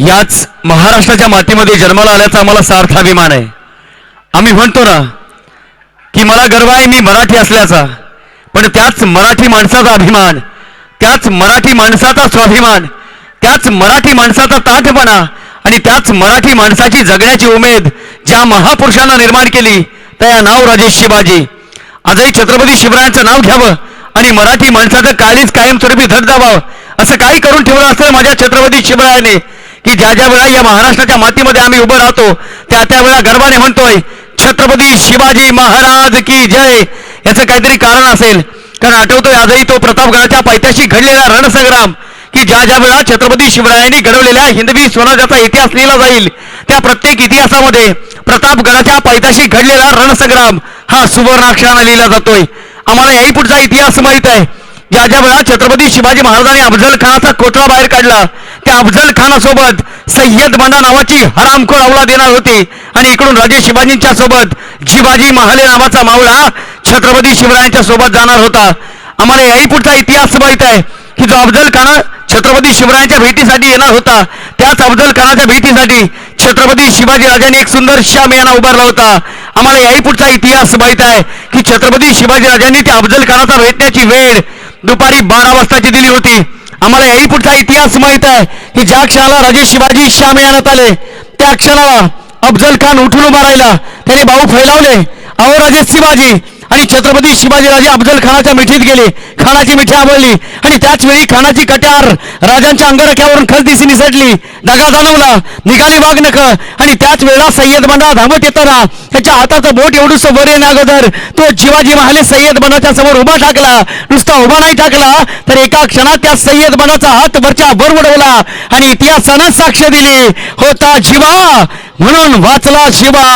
याच महाराष्ट्राच्या मातीमध्ये जन्माला आल्याचा आम्हाला सार्थ अभिमान आहे. आम्ही म्हणतो ना की मला गर्व आहे मी मराठी असल्याचा पण त्याच मराठी माणसाचा अभिमान त्याच मराठी माणसाचा स्वाभिमान त्याच मराठी माणसाचा ताठपणा आणि त्याच मराठी माणसाची जगण्याची उमेद ज्या महापुरुषांना निर्माण केली त्या नाव राजेश शिवाजी. आजही छत्रपती शिवरायांचं नाव घ्यावं आणि मराठी माणसाचं काळीच कायमस्वरूपी धड दाबावं असं काही करून ठेवलं असतं माझ्या छत्रपती शिवरायाने. की ज्या ज्या वेळा या महाराष्ट्राच्या मातीमध्ये आम्ही उभं राहतो त्या त्या वेळा गर्वाने म्हणतोय छत्रपती शिवाजी महाराज की जय याचं काहीतरी कारण असेल. कारण आठवतोय आजही तो प्रतापगडाच्या पायथ्याशी घडलेला रणसंग्राम की ज्या ज्या वेळा छत्रपती शिवरायांनी घडवलेल्या हिंदवी स्वराज्याचा इतिहास लिहिला जाईल त्या प्रत्येक इतिहासामध्ये प्रतापगडाच्या पायथ्याशी घडलेला रणसंग्राम हा सुवर्णाक्षराने लिहिला जातोय. आम्हाला याही पुढचा इतिहास माहीत आहे. ज्या ज्या वेळा छत्रपती शिवाजी महाराजांनी अफजल खानाचा कोटरा बाहेर काढला त्या अफजल खानासोबत सय्यद बंदा नावाची हरामखोर अवला देणार होती. आणि इकडून राजे शिवाजींच्या सोबत जिबाजी महाले नावाचा मावळा छत्रपती शिवरायांच्या सोबत जाणार होता. आम्हाला याही पुढचा इतिहास माहीत आहे की जो अफजल खान छत्रपती शिवरायांच्या भेटीसाठी येणार होता त्याच अफजल खानाच्या भेटीसाठी छत्रपती शिवाजी राजांनी एक सुंदर श्याम यांना उभारला होता. आम्हाला याही पुढचा इतिहास माहीत आहे की छत्रपती शिवाजी राजांनी त्या अफजल खानाचा भेटण्याची वेळ दुपारी बारा वाजताची दिली होती. आम्हाला याही पुढचा इतिहास माहीत आहे की ज्या क्षणाला राजे शिवाजी श्याम येण्यात आले त्या क्षणाला अफजल खान उठून उभा राहिला. त्याने भाऊ फैलावले. अहो राजे शिवाजी आणि छत्रपती शिवाजीराजे अफजल खानाच्या मिठीत गेले. खानाची मिठी आवडली. आणि त्याच वेळी खानाची कट्यार राजांच्या अंगरख्यावरून खलदिशी निसटली. दगा जाणवला. निघाली वाघ नख. आणि त्याच वेळेला सय्यद बंडा धावत येताना त्याच्या हाताचं बोट एवढूस वर येण्या अगोदर तो शिवाजी महाले सय्यद बनाच्या समोर उभा टाकला नुसता उभा नाही टाकला तर एका क्षणात त्या सय्यद बनाचा हात वरच्या वर उडवला आणि इतिहासानं साक्ष दिली. होता शिवा म्हणून वाचला शिवा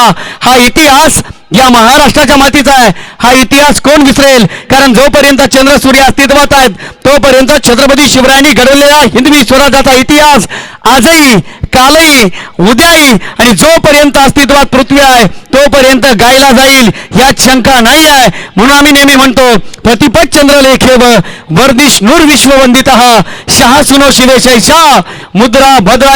हा इतिहास या महाराष्ट्राच्या मातीचा आहे. हा इतिहास कोण विसरेल? कारण जोपर्यंत चंद्र सूर्य अस्तित्वात आहेत तोपर्यंत छत्रपती शिवरायांनी घडवलेला हिंदवी स्वराज्याचा इतिहास आजही कालही उद्याही आणि जोपर्यंत अस्तित्वात पृथ्वी आहे तोपर्यंत गायला जाईल यात शंका नाही आहे. म्हणून आम्ही नेहमी म्हणतो प्रतिपद चंद्रलेखे वर्दिश नूर विश्ववंदित शहा सुनो शिवेश मुद्रा भद्राय